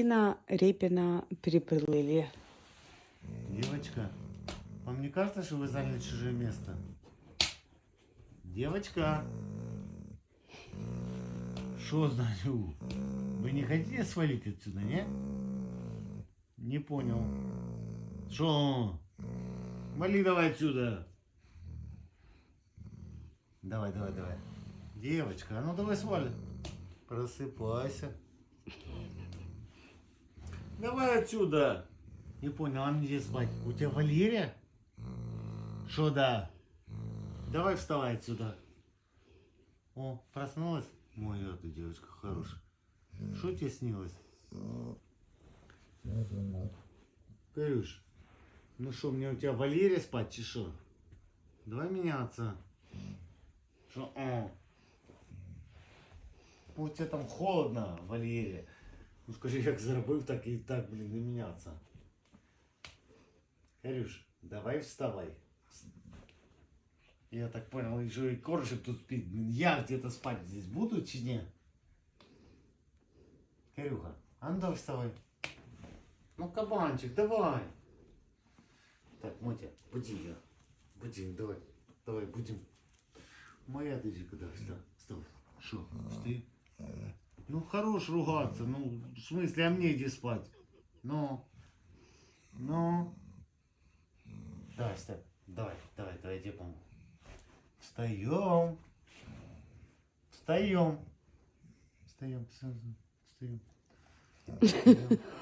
Инна Репина переплыли. Девочка, вам не кажется, что вы заняли чужое место? Девочка. Что значит? Вы не хотите свалить отсюда, не? Не понял. Что? Вали давай отсюда. Давай, давай, давай. Девочка, а ну давай свали. Просыпайся. Давай отсюда. Не понял, а мне спать? У тебя Валерия? Что да? Давай вставай отсюда. О, проснулась? Моя ты девочка хорошая. Что тебе снилось? Карюш, ну что, мне у тебя Валерия спать, что? Давай меняться. Что? У тебя там холодно, Валерия. Ну скажи, як зробив, так і так, блін, не міняться. Карюш, давай вставай. Я так понял, еще и коржик тут спит. Блин, Я где-то спать здесь буду, чи не? Карюха, а ну давай вставай. Ну, кабанчик, давай. Так, Мотя, буди ее. Буди, давай. Давай, будем. Моя дочка, да, встал. Встал. Что, встаи? Ну, хорош ругаться. Ну, в смысле, а мне где спать? Ну, ну. Давай, встань. Давай, давай, давай, я тебе помогу. Встаем. Встаем. Встаем, встаем. Встаем.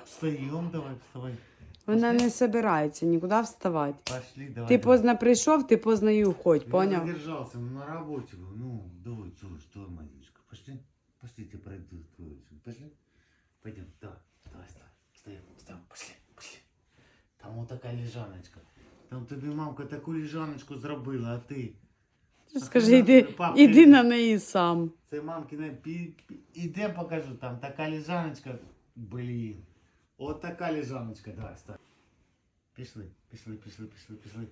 Встаем, давай, вставай. Вона не собирається нікуди вставати. Пошли, давай. Ти давай. поздно прийшов, ти поздно і уходь, Я поняв? задержался, ну, на работе был. Ну, давай, слушай, что, моя Там вот такая лежаночка. Там тобі мамка таку лежаночку зробила, а ти. Скажи, іди, Папа, іди ти- на неї сам. Це мамкина пі... пі- Іде покажу, там така лежаночка. Блін. От така лежаночка, давай, встань. Пішли, пішли, пішли, пішли, пішли.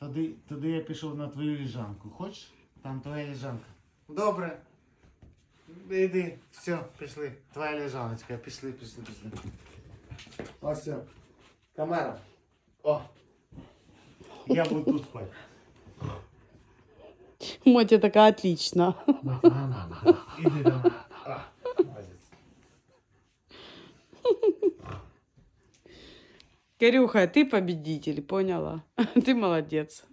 Туди, туди я пішов на твою лежанку. Хочеш? Там твоя лежанка. Добре. Іди, все, пішли. Твоя лежаночка. Пішли, пішли, пішли. Ось Камера. О. Я буду тут спати. Мотя така отлічна. Іди давай. А. Кирюха, ти победитель, поняла? Ти молодець.